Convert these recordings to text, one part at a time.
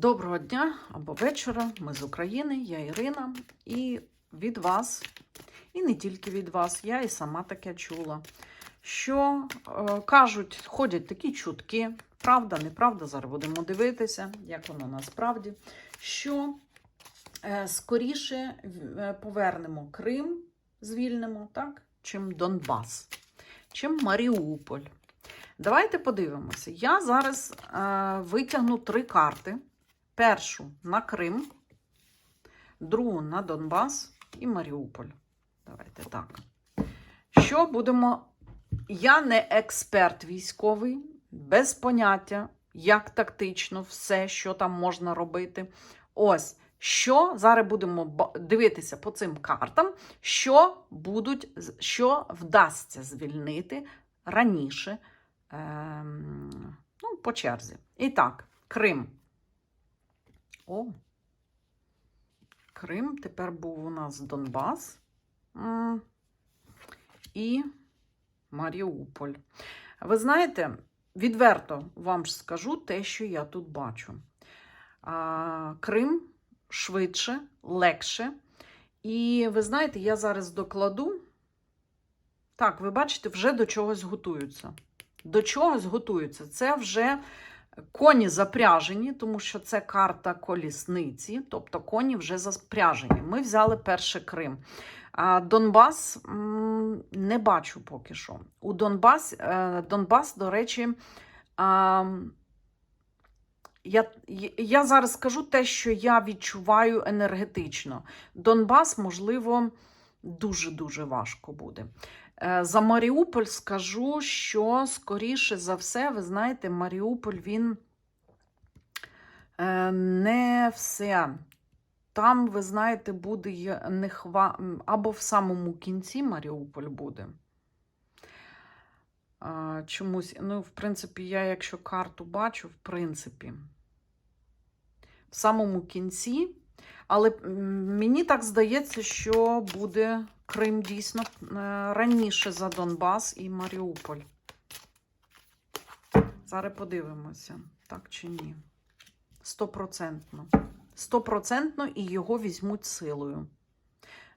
Доброго дня або вечора. Ми з України, я Ірина. І від вас, і не тільки від вас, я і сама таке чула. Що е, кажуть, ходять такі чутки, правда, неправда, зараз будемо дивитися, як воно насправді. Що е, скоріше е, повернемо Крим, звільнимо, так? чим Донбас, чим Маріуполь. Давайте подивимося. Я зараз е, витягну три карти. Першу на Крим, другу на Донбас і Маріуполь. Давайте так. Що будемо. Я не експерт військовий, без поняття, як тактично, все, що там можна робити. Ось. Що зараз будемо дивитися по цим картам, що будуть, що вдасться звільнити раніше, ем, ну, по черзі. І так, Крим. О. Крим. Тепер був у нас Донбас і Маріуполь. Ви знаєте, відверто вам ж скажу те, що я тут бачу. Крим швидше, легше. І ви знаєте, я зараз докладу. Так, ви бачите, вже до чогось готуються. До чогось готуються. Це вже Коні запряжені, тому що це карта колісниці, тобто коні вже запряжені. Ми взяли перший Крим. А Донбас не бачу поки що. У Донбас, е, Донбас, до речі, я, я зараз скажу те, що я відчуваю енергетично. Донбас, можливо, дуже-дуже важко буде. Е, За Маріуполь скажу, що скоріше за все, ви знаєте, Маріуполь він е, не все. Там, ви знаєте, буде є не хва... або в самому кінці Маріуполь буде. Чомусь, ну, в принципі, я, якщо карту бачу, в принципі, в самому кінці. Але мені так здається, що буде Крим дійсно е, раніше за Донбас і Маріуполь. Зараз подивимося, так чи ні. Стопроцентно. Стопроцентно і його візьмуть силою.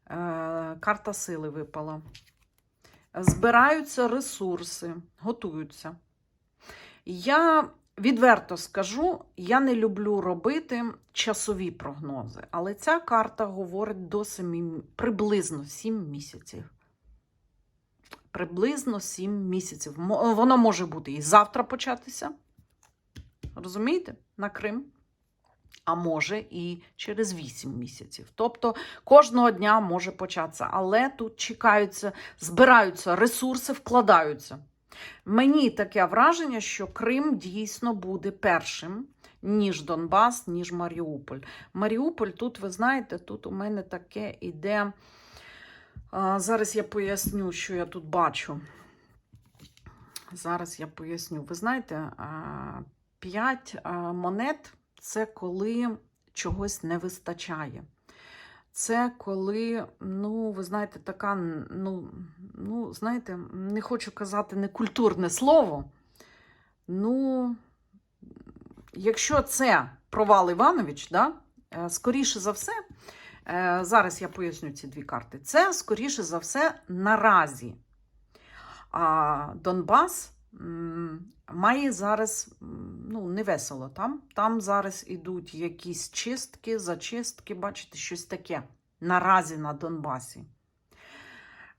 Е, карта сили випала. Збираються ресурси, готуються. Я відверто скажу, я не люблю робити часові прогнози, але ця карта говорить до 7, приблизно 7 місяців. Приблизно 7 місяців. Воно може бути і завтра початися. Розумієте? На Крим. А може і через 8 місяців. Тобто кожного дня може початися. Але тут чекаються, збираються ресурси, вкладаються. Мені таке враження, що Крим дійсно буде першим, ніж Донбас, ніж Маріуполь. Маріуполь, тут, ви знаєте, тут у мене таке іде. Зараз я поясню, що я тут бачу. Зараз я поясню. Ви знаєте, а, п'ять монет це коли чогось не вистачає. Це коли, ну, ви знаєте, така, ну, ну, знаєте, не хочу казати некультурне слово. Ну, якщо це провал Іванович, да, е, скоріше за все, е, зараз я поясню ці дві карти. Це, скоріше за все, наразі. А Донбас має зараз ну, не весело там. Там зараз ідуть якісь чистки, зачистки, бачите, щось таке наразі на Донбасі.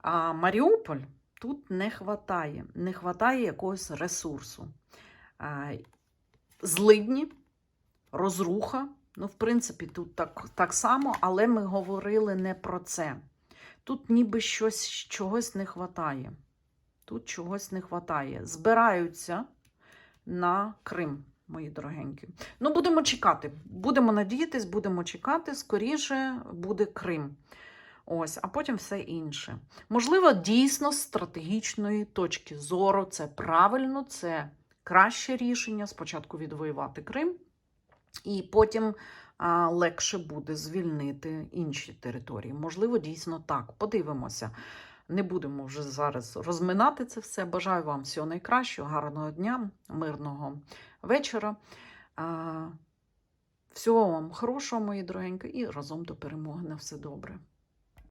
А Маріуполь тут не хватає, не хватає якогось ресурсу. А, Злидні, розруха. Ну, в принципі, тут так, так само, але ми говорили не про це. Тут ніби щось чогось не хватає. Тут чогось не хватає. Збираються на Крим, мої дорогенькі. Ну, будемо чекати. Будемо надіятись, будемо чекати. Скоріше буде Крим. Ось, а потім все інше. Можливо, дійсно з стратегічної точки зору це правильно, це краще рішення. Спочатку відвоювати Крим, і потім а, легше буде звільнити інші території. Можливо, дійсно так. Подивимося. Не будемо вже зараз розминати це все. Бажаю вам всього найкращого, гарного дня, мирного вечора. Всього вам хорошого, мої дорогенькі, і разом до перемоги на все добре.